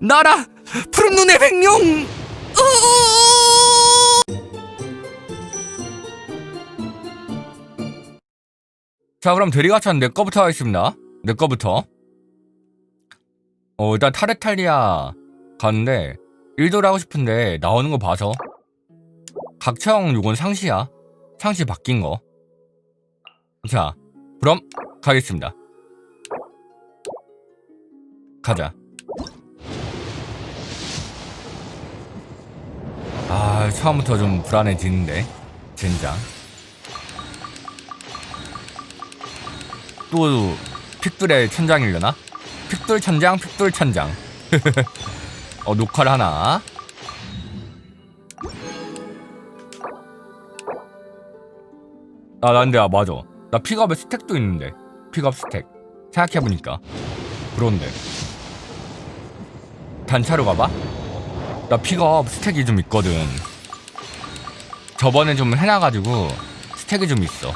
나라 푸른 눈의 백룡! 자 그럼 대리가찬 내 거부터 하겠습니다. 내 거부터. 어 일단 타르탈리아 가는데 일도를 하고 싶은데 나오는 거 봐서. 각청 요건 상시야. 상시 바뀐 거자 그럼 가겠습니다. 가자 아 처음부터 좀 불안해지는데 젠장. 또 픽돌의 천장이려나? 픽돌 천장 픽돌 천장. 어 녹화를 하나? 아 난데 아 맞아. 나 픽업에 스택도 있는데. 픽업 스택. 생각해보니까. 그런데. 단차로 가봐? 나 픽업 스택이 좀 있거든 저번에 좀 해놔가지고 스택이 좀 있어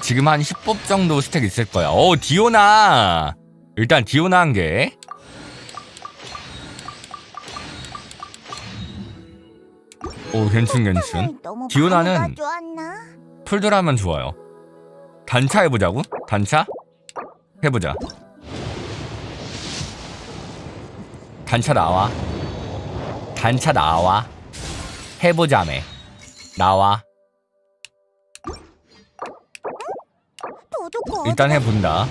지금 한 10법 정도 스택 있을 거야 오 디오나 일단 디오나 한개 오 괜춘 괜춘 너무 디오나는? 풀들하면 좋아요. 단차 해보자고? 단차? 해보자. 단차 나와. 단차 나와. 해보자매. 나와. 일단 해본다.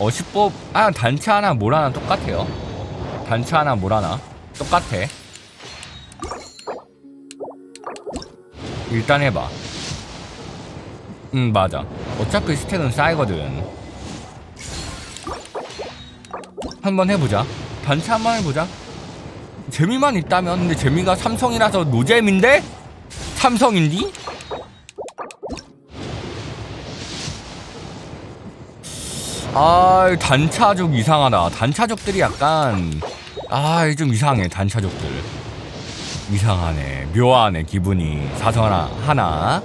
어, 10법, 아, 단차 하나, 뭘 하나 똑같아요. 단차 하나, 뭘 하나. 똑같아. 일단 해봐. 음, 맞아. 어차피 스택은 쌓이거든. 한번 해보자. 단차 한 번 해보자. 재미만 있다면, 근데 재미가 삼성이라서 노잼인데? 삼성인디? 아 단차족 이상하다. 단차족들이 약간 아 좀 이상해 단차족들. 이상하네. 묘하네 기분이. 사성 하나 하나.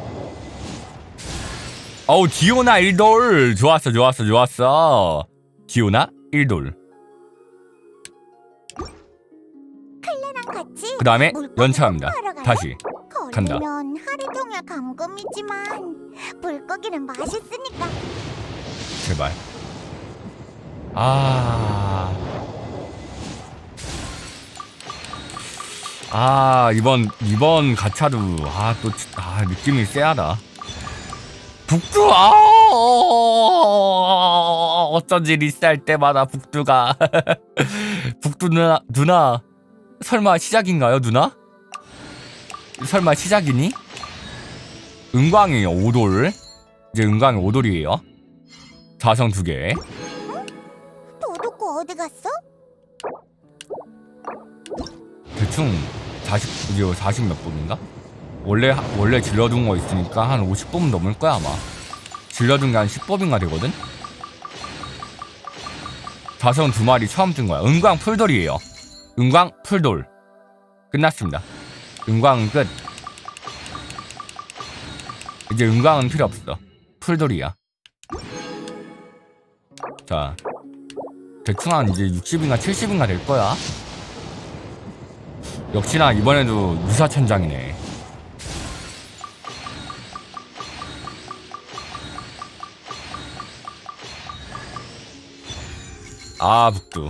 어우 디오나 일돌. 좋았어 좋았어 좋았어. 디오나 일돌 그 다음에 연차합니다? 다시 간다. 걸리면 하루 종일 감금이지만 물고기는 맛있으니까. 제발. 아... 아 이번 이번 가차도 아또 아, 느낌이 쎄하다. 북두 아 어쩐지 리스할 때마다 북두가. 북두 누나 누나 설마 시작인가요 누나 설마 시작이니 은광이에요 5돌 이제 은광이 5돌이에요 자성 두 개 도둑 어디 갔어? 대충 40 이제 40몇 뽑인가? 원래 원래 질러둔 거 있으니까 한 50뽑은 넘을 거야 아마. 질러둔 게 한 10뽑인가 되거든. 자선 두 마리 처음 뜬 거야. 은광 풀돌이에요. 은광 풀돌. 끝났습니다. 은광은 끝. 이제 은광은 필요 없어. 풀돌이야. 자, 대충 한 이제 60인가 70인가 될 거야. 역시나 이번에도 유사천장이네. 아 북두.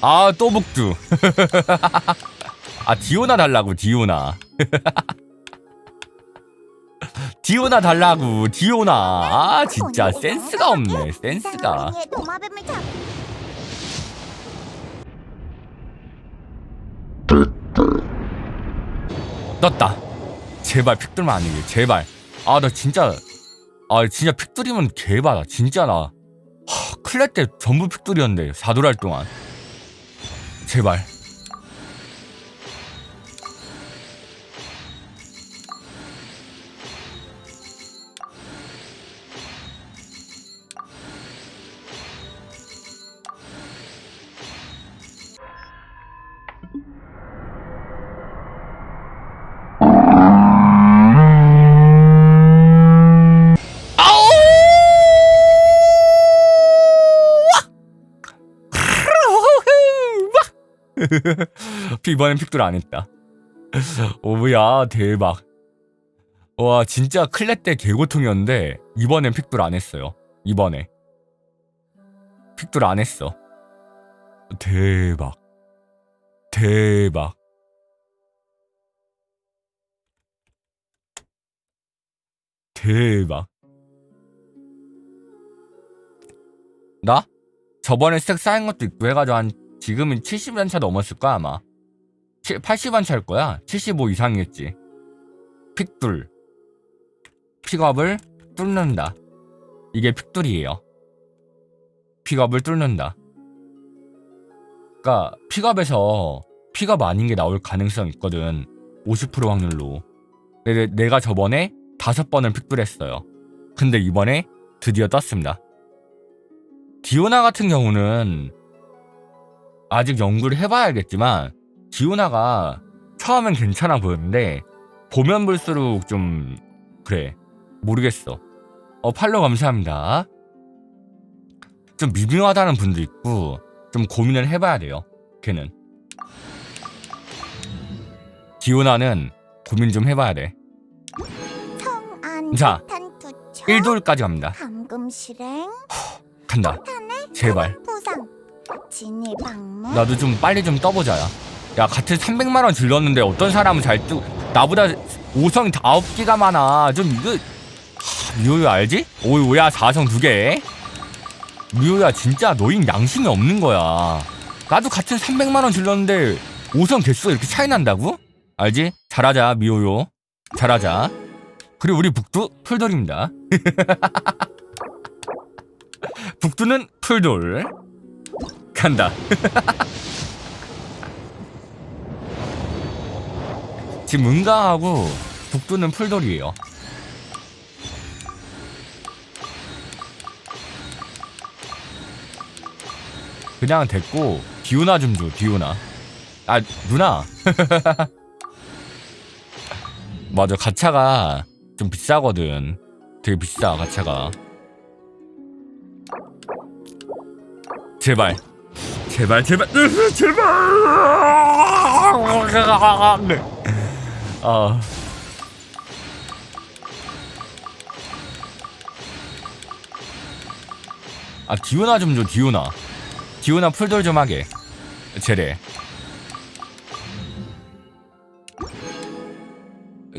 아또 북두. 아 디오나 달라고 디오나. 디오나 달라고 디오나. 아 진짜 센스가 없네 센스가. 떴다. 제발 픽들만 아니게 제발. 아 나 진짜 아 진짜 픽 들이면 개바다 진짜 나. 하, 클레 때 전부 픽 들이었는데 사돌할 동안. 제발. 이번엔 픽돌 안 했다. 오야 대박. 와 진짜 클레 때 개고통이었는데 이번엔 픽돌 안 했어요. 이번에 픽돌 안 했어. 대박. 대박. 대박. 나? 저번에 스택 쌓인 것도 있고 해가지고 한 지금은 70연 차 넘었을 거야 아마. 80연 차일 거야. 75 이상이겠지. 픽돌 픽업을 뚫는다. 이게 픽돌이에요. 픽업을 뚫는다. 그니까 픽업에서 픽업 아닌 게 나올 가능성 있거든. 50% 확률로. 근데 내가 저번에 다섯 번을 픽돌했어요. 근데 이번에 드디어 떴습니다. 디오나 같은 경우는 아직 연구를 해봐야 알겠지만 디오나가 처음엔 괜찮아 보였는데 보면 볼수록 좀 그래 모르겠어. 어 팔로 감사합니다. 좀 미묘하다는 분도 있고 좀 고민을 해봐야 돼요 걔는. 디오나는 고민 좀 해봐야 돼. 자, 탄 투척 1돌까지 갑니다. 감금 실행 간다. 제발 진이 방문 나도 좀 빨리 좀 떠보자 야. 야 같은 300만 원 질렀는데 어떤 사람은 잘 뜨고 나보다 5성 9개가 많아. 좀 이거 하, 미호야 알지? 오야 4성 2개. 미호야 진짜 너인 양심이 없는 거야. 나도 같은 300만 원 질렀는데 5성 개수가 이렇게 차이 난다고? 알지? 잘하자 미호요. 잘하자. 그리고 우리 북두 풀돌입니다. 북두는 풀돌. 간다. 지금 은가하고 북두는 풀돌이에요. 그냥 됐고 디오나 좀 줘, 디오나. 아 누나. 맞아, 가차가 좀 비싸거든. 되게 비싸, 가차가. 제발. 제발 제발 제발 아 아, 디오나 좀 줘, 디오나. 디오나 풀돌 좀 하게. 제래.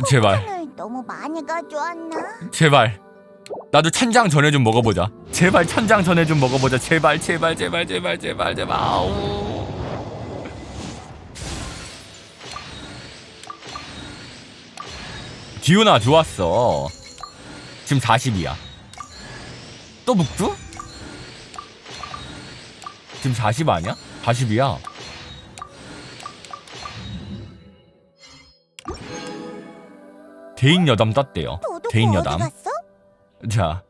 제발, 너무 많이 가져왔나? 제발. 나도 천장 전에 좀 먹어보자. 제발 천장 전에 좀 먹어보자. 제발, 제발, 제발, 제발, 제발, 제발. 아우. 디오나 좋았어. 지금 40이야. 또 북두? 지금 40 아니야? 40이야. 대인 여담 떴대요. 어디 여담. 자.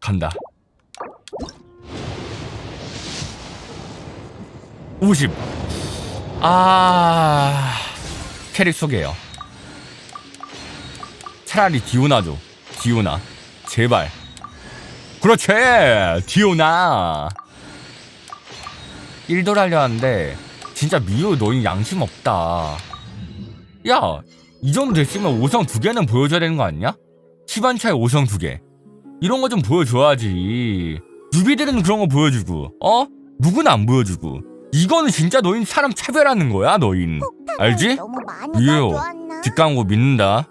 간다. 50. 아 캐릭 소개요. 차라리 디오나죠. 디오나. 제발. 그렇지! 디오나. 1돌 하려 하는데 진짜 미호 너희 양심 없다. 야 이 정도 됐으면 5성 두 개는 보여줘야 되는 거 아니야? 10원 차에 5성 두 개. 이런 거 좀 보여줘야지. 뉴비들은 그런 거 보여주고, 어? 누구는 안 보여주고. 이거는 진짜 너인 사람 차별하는 거야. 폭탄을 알지? 가져왔나? 뒷광고 믿는다.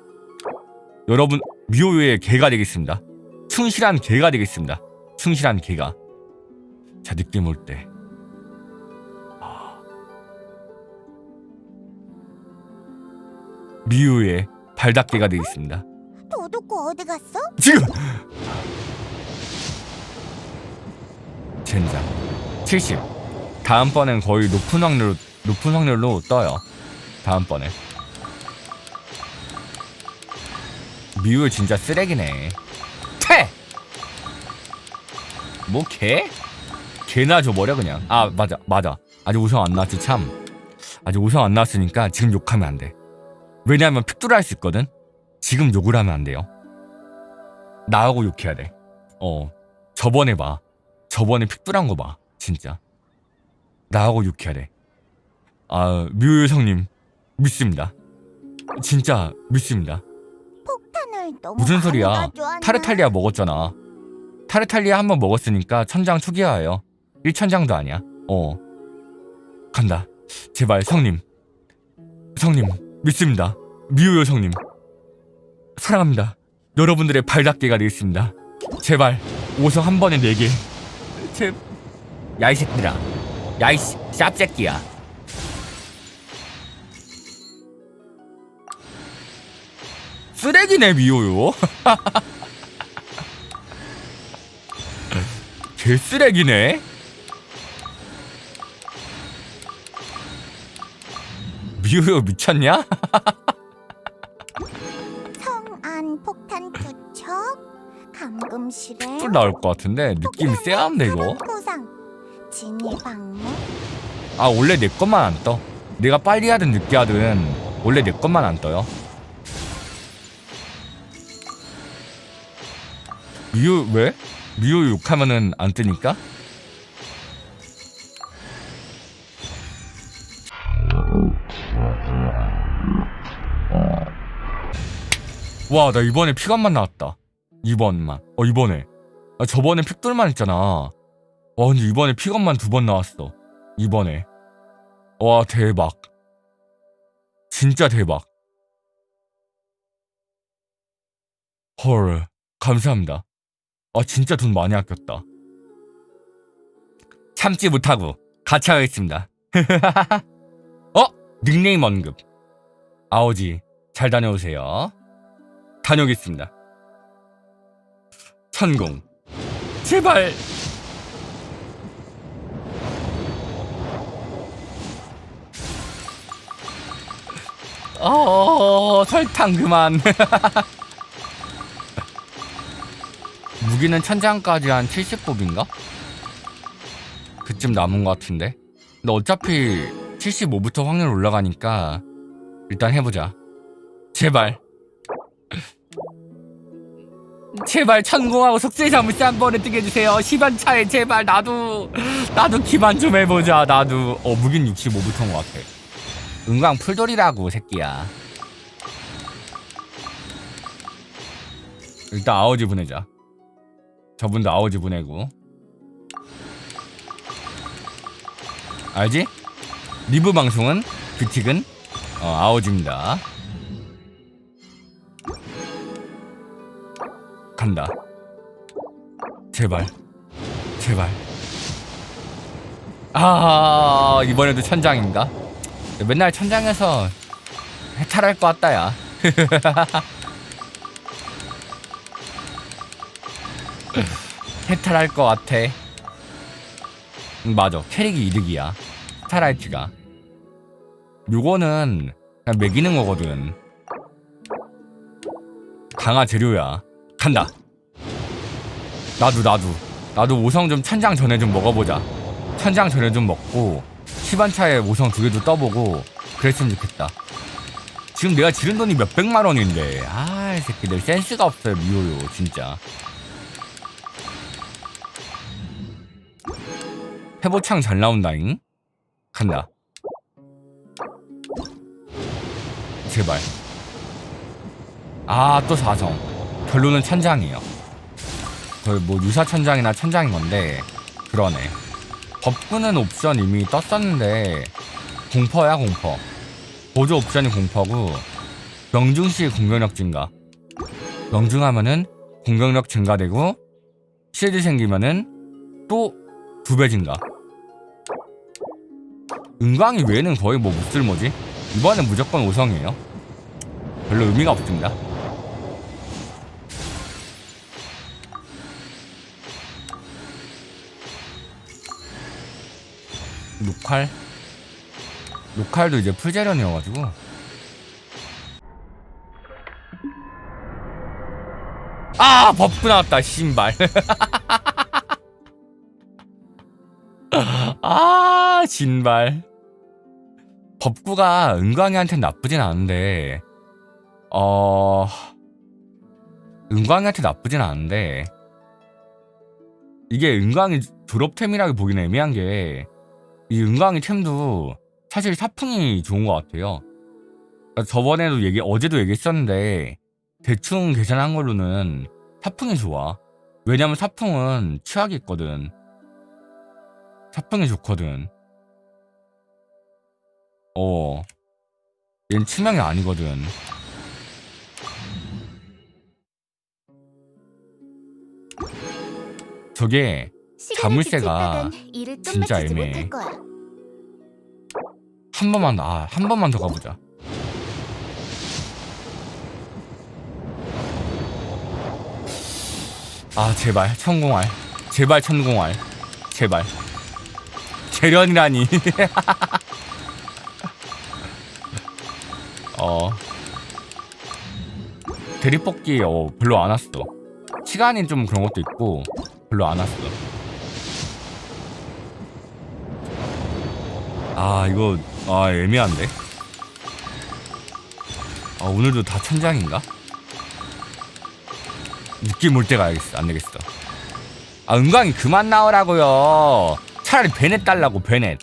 여러분, 미호의 개가 되겠습니다. 충실한 개가 되겠습니다. 충실한 개가. 자, 느낌 올 때. 미호의 발닦개가 되겠습니다. 도둑 어디 갔어? 지금! 젠장. 70 다음번엔 거의 높은 확률로 높은 확률로 떠요. 다음번에. 미우 진짜 쓰레기네. 퇴! 뭐 개? 개나 줘버려 그냥. 아 맞아 맞아. 아직 우성 안 나왔지 참. 아직 우성 안 나왔으니까 지금 욕하면 안 돼 왜냐하면 픽두를 할 수 있거든 지금 욕을 하면 안 돼요. 나하고 욕해야 돼. 어. 저번에 봐. 저번에 픽돌한 거 봐. 진짜. 나하고 유쾌하래. 아, 뮤요 성님 믿습니다. 진짜 믿습니다. 폭탄을 너무 무슨 많이 소리야? 가져왔나? 타르탈리아 먹었잖아. 타르탈리아 한 번 먹었으니까 천장 초기화예요. 1천장도 아니야. 어. 간다. 제발 성님. 성님 믿습니다. 미우요 성님. 사랑합니다. 여러분들의 발닦개가 되겠습니다. 제발 오성 한 번에 네 개. 제. 야이 새끼들아. 야이 씨- 쌉새끼야. 쓰레기네 미호요. 개 쓰레기네. 미호요 미쳤냐? 성안 폭탄 투척 감금 실행 또 나올 것 같은데 느낌이 쎄한데 이거. 포상 진이 방문 아 원래 내 것만 안 떠. 내가 빨리 하든 늦게 하든 원래 내 것만 안 떠요. 미호 왜? 미호 욕하면은 안 뜨니까? 와 나 이번에 피감만 나왔다. 이번만. 어 이번에. 아 저번에 픽돌만 했잖아. 와 근데 이번에 피감만 두 번 나왔어. 이번에. 와 대박. 진짜 대박. 헐 감사합니다. 아 진짜 돈 많이 아꼈다. 참지 못하고 같이 하겠습니다. 어? 닉네임 언급. 아오지 잘 다녀오세요. 다녀오겠습니다. 천공. 제발. 어 설탕 그만. 무기는 천장까지 한 70법인가? 그쯤 남은 것 같은데. 근데 어차피 75부터 확률 올라가니까 일단 해보자. 제발. 제발 천공하고 속세 잠을 한 번에 뜨게 해주세요. 10연차에 제발 나도 나도 기만 좀 해보자. 나도 어 무긴 65부터인 것 같아. 은광 풀돌이라고 새끼야. 일단 아오지 보내자. 저분도 아오지 보내고. 알지? 리브 방송은 뷰틱은 어, 아오지입니다. 간다. 제발. 제발. 아 이번에도 천장인가? 맨날 천장에서 해탈할 것 같다 야. 해탈할 것 같아. 음, 맞아. 캐릭이 이득이야. 스타라이트가. 요거는 그냥 매기는 거거든. 강화 재료야. 간다. 나도 나도 나도 오성 좀 천장 전에 좀 먹어보자. 천장 전에 좀 먹고 시반차에 오성 두 개도 떠보고 그랬으면 좋겠다. 지금 내가 지른 돈이 몇 백만 원인데 아 이 새끼들 센스가 없어요 미호요 진짜. 해보창 잘 나온다잉. 간다. 제발. 아, 또 사성. 결론은 천장이에요. 거의 뭐 유사 천장이나 천장인 건데, 그러네. 법구는 옵션 이미 떴었는데, 공퍼야, 공퍼. 보조 옵션이 공퍼고, 명중시 공격력 증가. 명중하면은 공격력 증가되고, 실드 생기면은 또 두 배 증가. 은광이 외에는 거의 뭐 못 쓸모지? 이번엔 무조건 5성이에요. 별로 의미가 없습니다. 녹칼? 녹칼도 이제 풀재련이어가지고. 아 버프 나왔다 신발. 아 진발. 법구가 은광이한텐 나쁘진 않은데 어 은광이한테 나쁘진 않은데 이게 은광이 졸업템이라고 보기는 애매한 게 이 은광이 템도 사실 사풍이 좋은 것 같아요. 그러니까 저번에도 얘기, 어제도 얘기했었는데, 대충 계산한 걸로는 사풍이 좋아. 왜냐면 사풍은 취약이 있거든. 사풍이 좋거든. 어. 얜 치명이 아니거든. 저게 자물쇠가 진짜 애매해. 한 번만 아, 한 번만 더 가보자. 아 제발 천공알. 제발 천공알. 제발. 재련이라니. 어. 대리뽑기 어 별로 안 왔어. 시간이 좀 그런 것도 있고 별로 안 왔어 아 이거 아 애매한데? 아 오늘도 다 천장인가? 느낌 올 때가 알겠어 안 되겠어. 아 은광이 그만 나오라고요. 차라리 베넷 달라고 베넷.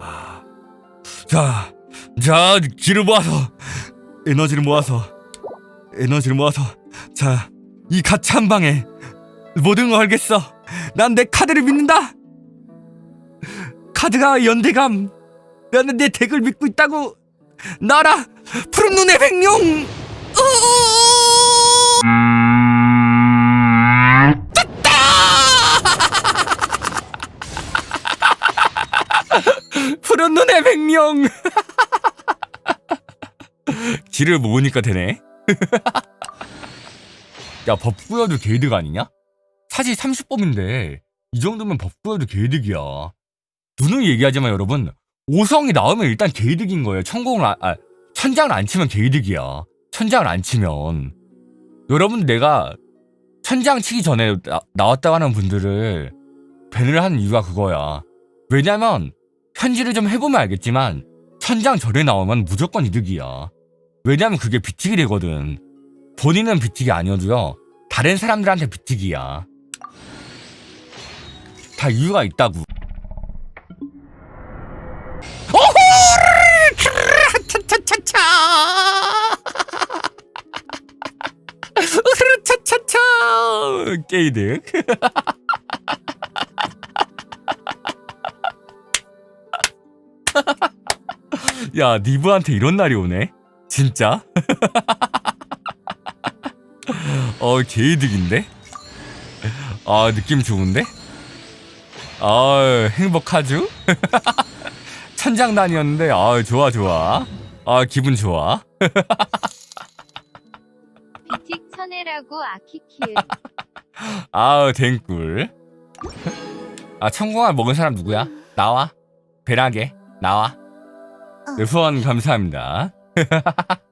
아, 자, 자 기를 모아서 에너지를 모아서 에너지를 모아서 자 이 가차 한 방에 모든 걸 걸겠어. 난 내 카드를 믿는다 카드가 연대감 나는 내 덱을 믿고 있다고 나라 푸른 눈의 백룡 떴다 푸른 눈의 백룡 지를 모으니까 되네 야 법구여도 개이득 아니냐? 사실 30범인데 이 정도면 법구여도 개이득이야 누누이 얘기하지만 여러분 5성이 나오면 일단 개이득인 거예요. 천공을 안, 아, 천장을 안 치면 개이득이야. 천장을 안 치면 여러분 내가 천장 치기 전에 나, 나왔다고 하는 분들을 밴을 하는 이유가 그거야. 왜냐면 현질을 좀 해보면 알겠지만 천장 전에 나오면 무조건 이득이야. 왜냐면 그게 비틱이 되거든. 본인은 비틱이 아니어도요. 다른 사람들한테 비틱이야. 다 이유가 있다고. 게이드 야 니브한테 이런 날이 오네? 진짜? 어 게이득인데? 아 느낌 좋은데? 아 행복하죠? 천장단이었는데 아 좋아 좋아. 아 기분 좋아. 비틱 천혜라고 아키키을 아우 댕꿀 아 천공알 먹은 사람 누구야? 나와? 배락에? 나와? 네, 후원 감사합니다